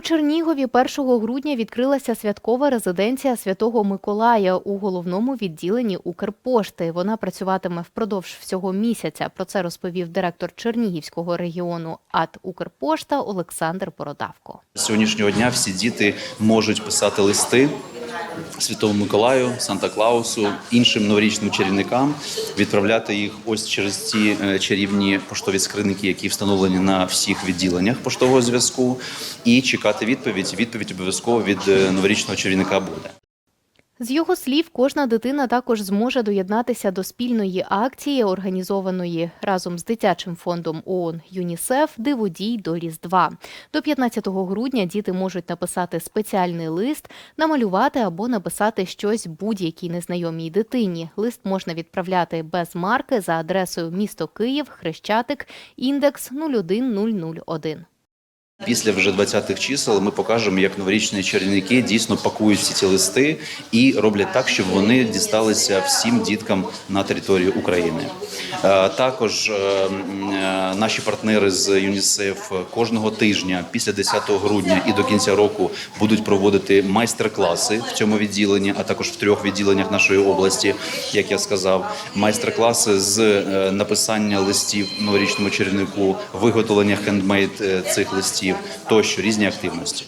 Чернігові 1 грудня відкрилася святкова резиденція Святого Миколая у головному відділенні Укрпошти. Вона працюватиме впродовж всього місяця. Про це розповів директор Чернігівського регіону АТ Укрпошта Олександр Бородавко. Сьогоднішнього дня всі діти можуть писати листи Святому Миколаю, Санта Клаусу, іншим новорічним чарівникам, відправляти їх ось через ці е, чарівні поштові скриники, які встановлені на всіх відділеннях поштового зв'язку, і чекати відповідь. Відповідь обов'язково від е, новорічного чарівника буде. З його слів, кожна дитина також зможе доєднатися до спільної акції, організованої разом з дитячим фондом ООН ЮНІСЕФ Диводій до Різдва. До 15 грудня діти можуть написати спеціальний лист, намалювати або написати щось будь-якій незнайомій дитині. Лист можна відправляти без марки за адресою місто Київ, Хрещатик, індекс 01001. Після вже 20-х чисел ми покажемо, як новорічні чарівники дійсно пакують всі ці листи і роблять так, щоб вони дісталися всім діткам на території України. Е, Також е, е, наші партнери з ЮНІСЕФ кожного тижня після 10 грудня і до кінця року будуть проводити майстер-класи в цьому відділенні, а також в трьох відділеннях нашої області, як я сказав, майстер-класи з написання листів новорічному чарівнику, виготовлення хендмейд цих листів тощо різні активності.